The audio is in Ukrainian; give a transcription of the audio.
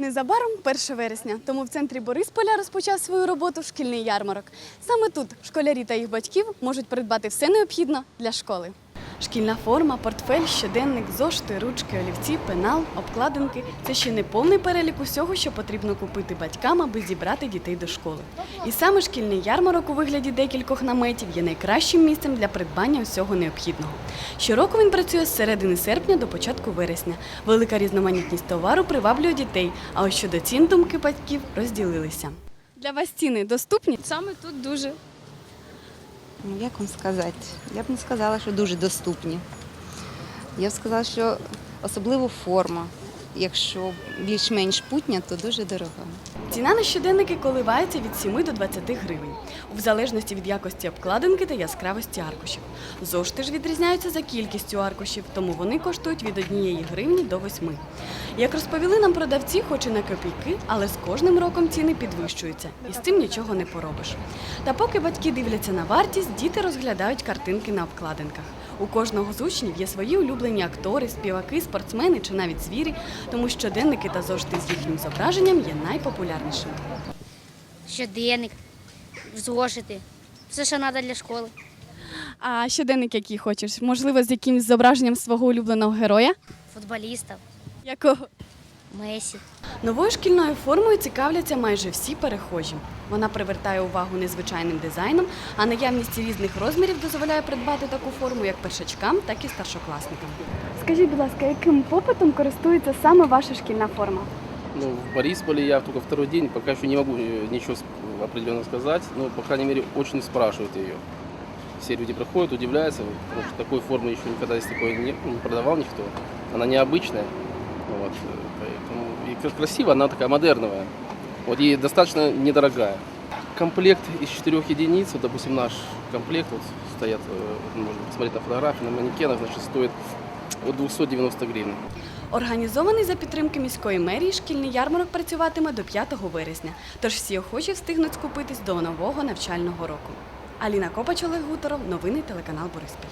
Незабаром 1 вересня, тому в центрі Борисполя розпочав свою роботу шкільний ярмарок. Саме тут школярі та їх батьків можуть придбати все необхідне для школи. Шкільна форма, портфель, щоденник, зошити, ручки, олівці, пенал, обкладинки це ще не повний перелік усього, що потрібно купити батькам, аби зібрати дітей до школи. І саме шкільний ярмарок у вигляді декількох наметів є найкращим місцем для придбання усього необхідного. Щороку він працює з середини серпня до початку вересня. Велика різноманітність товару приваблює дітей. А ось щодо цін думки батьків розділилися. Для вас ціни доступні? Саме тут дуже. Ну, як вам сказати? Я б не сказала, що дуже доступні. Я б сказала, що особливо форма. Якщо більш-менш путня, то дуже дорога. Ціна на щоденники коливається від 7 до 20 гривень, в залежності від якості обкладинки та яскравості аркушів. Зошити ж відрізняються за кількістю аркушів, тому вони коштують від 1 гривні до 8. Як розповіли нам продавці, хоч і на копійки, але з кожним роком ціни підвищуються, і з цим нічого не поробиш. Та поки батьки дивляться на вартість, діти розглядають картинки на обкладинках. У кожного з учнів є свої улюблені актори, співаки, спортсмени чи навіть звірі, тому щоденники та зошити з їхнім зображенням є найпопулярнішими. щоденник, зошити. Все, що треба для школи. А щоденник який хочеш? Можливо, з якимось зображенням свого улюбленого героя? Футболіста. Якого? Месі. Новою шкільною формою цікавляться майже всі перехожі. Вона привертає увагу незвичайним дизайном, а наявність різних розмірів дозволяє придбати таку форму як першачкам, так і старшокласникам. Скажіть, будь ласка, яким попитом користується саме ваша шкільна форма? Ну, в Борисполе я только второй день, пока еще не могу э, ничего с- определенно сказать, но, по крайней мере, очень спрашивают ее. Все люди приходят, удивляются, потому что такой формы еще никогда здесь такой не, не продавал никто. Она необычная, вот, э, поэтому и кра- красиво, она такая модерновая, вот, и достаточно недорогая. Комплект из четырех единиц, вот, допустим, наш комплект, вот стоят, э, можно посмотреть на фотографии, на манекенах, значит, стоит от 290 гривен. Організований за підтримки міської мерії, шкільний ярмарок працюватиме до 5 вересня, тож всі охочі встигнуть скупитись до нового навчального року. Аліна Копач, Олег Гуторов, новини телеканал Бориспіль.